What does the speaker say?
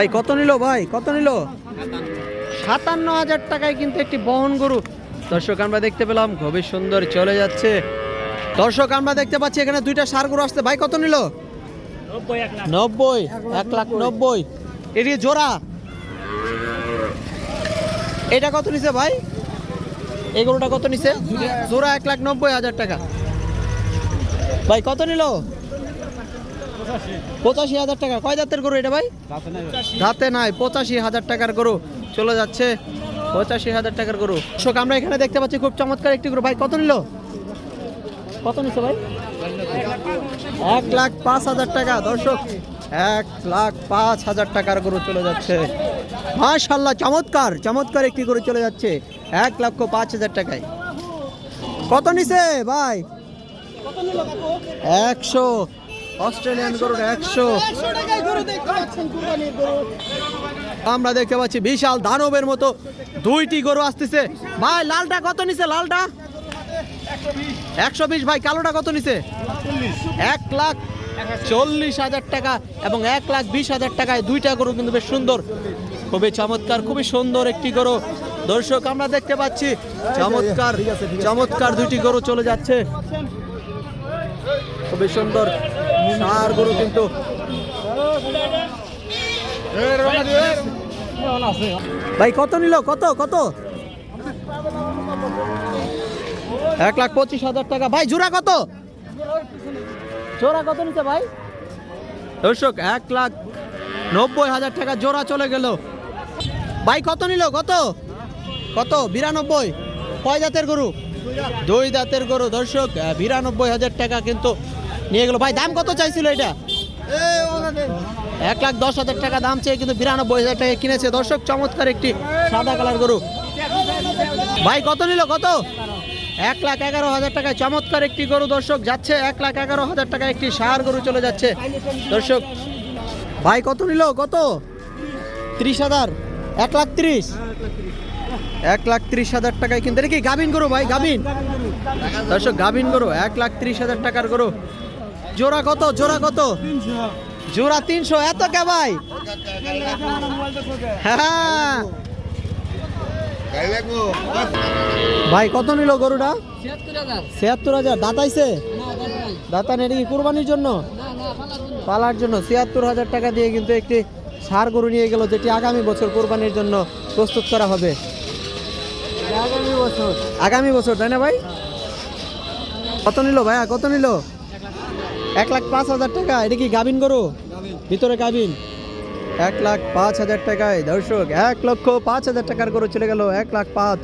ভাই কত নিল ভাই? কত নিল? সাতান্ন হাজার টাকায় কিন্তু একটি বহন গরু। দর্শক আমরা দেখতে পেলাম খুবই সুন্দর চলে যাচ্ছে। দর্শক আমরা দেখতে পাচ্ছি এখানে দুইটা সার গরু আসছে। ভাই কত নিল? নব্বই এক লাখ নব্বই। এটি জোড়া। এটা কত নিছে ভাই? এই গরুটা কত নিছে? জোড়া এক লাখ নব্বই হাজার টাকা। ভাই কত নিল? পঁচাশি হাজার টাকা। কয় জাতের গরু এটা ভাই? দাঁতে নাই, পঁচাশি হাজার টাকার গরু। চলে যাচ্ছে পঁচাশি হাজার টাকার গরু। শোক আমরা এখানে দেখতে পাচ্ছি খুব চমৎকার একটি গরু। ভাই, কত নিল? কত নিচ্ছে ভাই? এক লাখ পাঁচ হাজার টাকা। দর্শক, এক লাখ পাঁচ হাজার টাকার গরু চলে যাচ্ছে। মাশাল্লাহ চমৎকার চমৎকার একটি গরু চলে যাচ্ছে এক লক্ষ পাঁচ হাজার টাকায়। কত নিছে ভাই? একশো অস্ট্রেলিয়ান গরুর একশো। আমরা দেখতে পাচ্ছি বিশাল দানবের মতো দুইটি গরু আসতেছে। ভাই, লালটা কত নিছে, লালটা? একশো বিশ, ভাই, কালোটা কত নিছে? এক লাখ চল্লিশ হাজার টাকা এবং এক লাখ বিশ হাজার টাকায় দুইটা গরু কিন্তু বেশ সুন্দর। খুবই চমৎকার, খুবই সুন্দর একটি গরু। দর্শক, আমরা দেখতে পাচ্ছি চমৎকার চমৎকার দুইটি গরু চলে যাচ্ছে। খুবই সুন্দর। কিন্তু ভাই, কত নিল? কত? কত? এক লাখ পঁচিশ হাজার টাকা। ভাই, জোড়া কত? জোড়া কত নিতে ভাই? দর্শক, এক লাখ নব্বই হাজার টাকা জোড়া চলে গেল। ভাই, কত নিল? কত? কত? বিরানব্বই। কয় জাতের গরু? দুই দাঁতের গরু। দর্শক বিরানব্বই হাজার টাকা কিন্তু নিয়ে গেল। ভাই, দাম কত চাইছিল এটা? এক লাখ দশ হাজার টাকা দাম চেয়ে কিন্তু বিরানব্বই হাজার টাকা কিনেছে। দর্শক, চমৎকার একটি সাদা কালার গরু। ভাই, কত নিল? কত? এক লাখ এগারো হাজার টাকায় চমৎকার একটি গরু। দর্শক, যাচ্ছে এক লাখ এগারো হাজার টাকায় একটি সার গরু চলে যাচ্ছে। দর্শক, ভাই, কত নিল? কত? ত্রিশ হাজার? এক লাখ ত্রিশ? এক লাখ ত্রিশ হাজার টাকায় কিন্তু এটা কি গাভিন গরু ভাই? গাভিন? দর্শক, গাভিন গরু। এক লাখ ত্রিশ হাজার টাকার গরু। জোড়া কত জোড়া কত? জোড়া তিনশো এত কে ভাই? হ্যাঁ ভাই কত নিল গরুটা? ছিয়াত্তর হাজার। দাঁতাইছে? দাঁতা নেই কি কুরবানির জন্য? পালার জন্য। ছিয়াত্তর হাজার টাকা দিয়ে কিন্তু একটি সার গরু নিয়ে গেল যেটি আগামী বছর কোরবানির জন্য প্রস্তুত করা হবে। আগামী বছর। আগামী বছর তাই না ভাই? কত নিল ভাইয়া? কত নিল? এক লাখ পাঁচ হাজার টাকা এটা কি গাবিন করো ভিতরে গাবিন এক লাখ পাঁচ হাজার টাকায় দর্শক এক লক্ষ পাঁচ হাজার টাকার গরু চলে গেল এক লাখ পাঁচ।